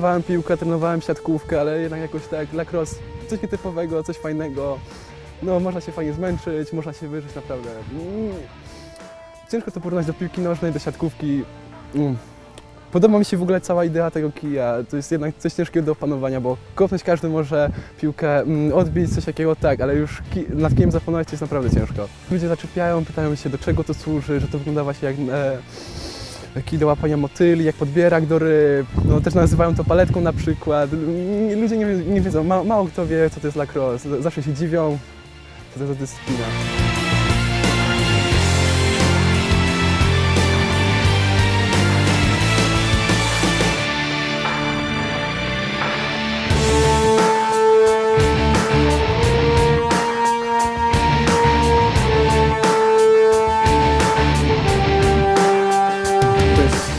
trenowałem piłkę, trenowałem siatkówkę, ale jednak jakoś tak lacrosse, coś nietypowego, coś fajnego. No, można się fajnie zmęczyć, można się wyżyć naprawdę. Mm. Ciężko to porównać do piłki nożnej, do siatkówki. Mm. Podoba mi się w ogóle cała idea tego kija. To jest jednak coś ciężkiego do opanowania, bo kopnąć każdy może piłkę, mm, odbić coś takiego tak, ale już ki- nad kijem zapanować jest naprawdę ciężko. Ludzie zaczepiają, pytają się do czego to służy, że to wygląda właśnie jak e, kij do łapania motyli, jak podbierak do ryb. No, też nazywają to paletką na przykład. Ludzie nie, nie wiedzą, ma, mało kto wie co to jest lacrosse. Zawsze się dziwią, co to jest dyscyplina.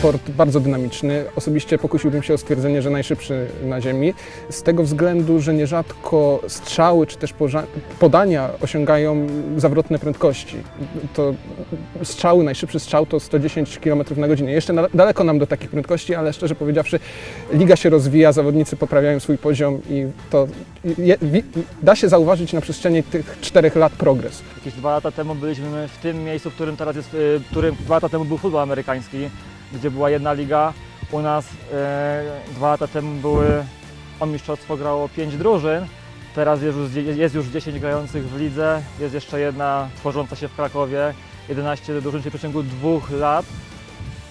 Sport bardzo dynamiczny. Osobiście pokusiłbym się o stwierdzenie, że najszybszy na ziemi. Z tego względu, że nierzadko strzały czy też podania osiągają zawrotne prędkości. To strzały, najszybszy strzał to 110 km na godzinę. Jeszcze daleko nam do takich prędkości, ale szczerze powiedziawszy, liga się rozwija, zawodnicy poprawiają swój poziom i to je, da się zauważyć na przestrzeni tych czterech lat progres. Jakieś dwa lata temu byliśmy w tym miejscu, w którym teraz jest, y, w którym dwa lata temu był futbol amerykański, gdzie była jedna liga. U nas e, dwa lata temu były, o mistrzostwo grało pięć drużyn. Teraz jest już, jest już 10 grających w lidze, jest jeszcze jedna tworząca się w Krakowie, 11 drużyn, czyli w przeciągu dwóch lat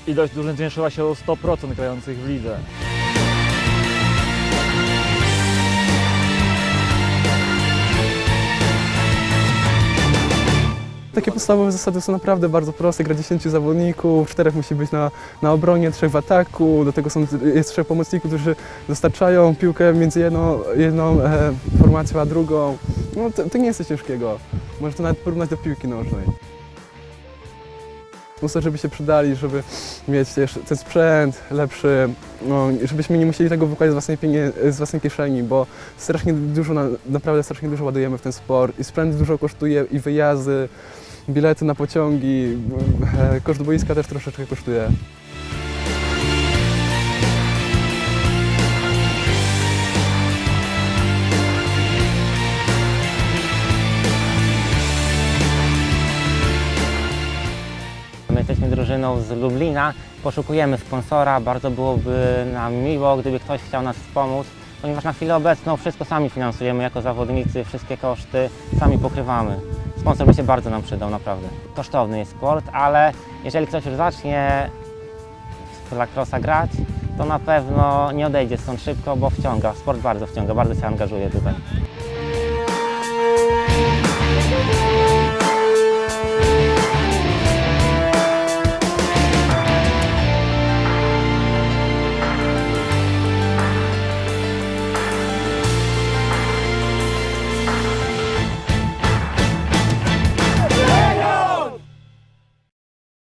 ilość drużyn zwiększyła się o 100% grających w lidze. Takie podstawowe zasady są naprawdę bardzo proste. Gra 10 zawodników, czterech musi być na, na obronie, trzech w ataku. Do tego są, jest trzech pomocników, którzy dostarczają piłkę między jedną, jedną e, formacją a drugą. No, to, to nie jest coś ciężkiego. Można to nawet porównać do piłki nożnej. Sponsorzy żeby się przydali, żeby mieć też ten sprzęt lepszy, no, żebyśmy nie musieli tego wykładać z własnej, z własnej kieszeni, bo strasznie dużo, na, naprawdę strasznie dużo ładujemy w ten sport i sprzęt dużo kosztuje i wyjazdy, bilety na pociągi, e, koszt boiska też troszeczkę kosztuje. My jesteśmy drużyną z Lublina, poszukujemy sponsora. Bardzo byłoby nam miło, gdyby ktoś chciał nas wspomóc, ponieważ na chwilę obecną wszystko sami finansujemy jako zawodnicy, wszystkie koszty sami pokrywamy. Sponsor by się bardzo nam przydał, naprawdę. Kosztowny jest sport, ale jeżeli ktoś już zacznie w lacrossa grać, to na pewno nie odejdzie stąd szybko, bo wciąga. Sport bardzo wciąga, bardzo się angażuje tutaj.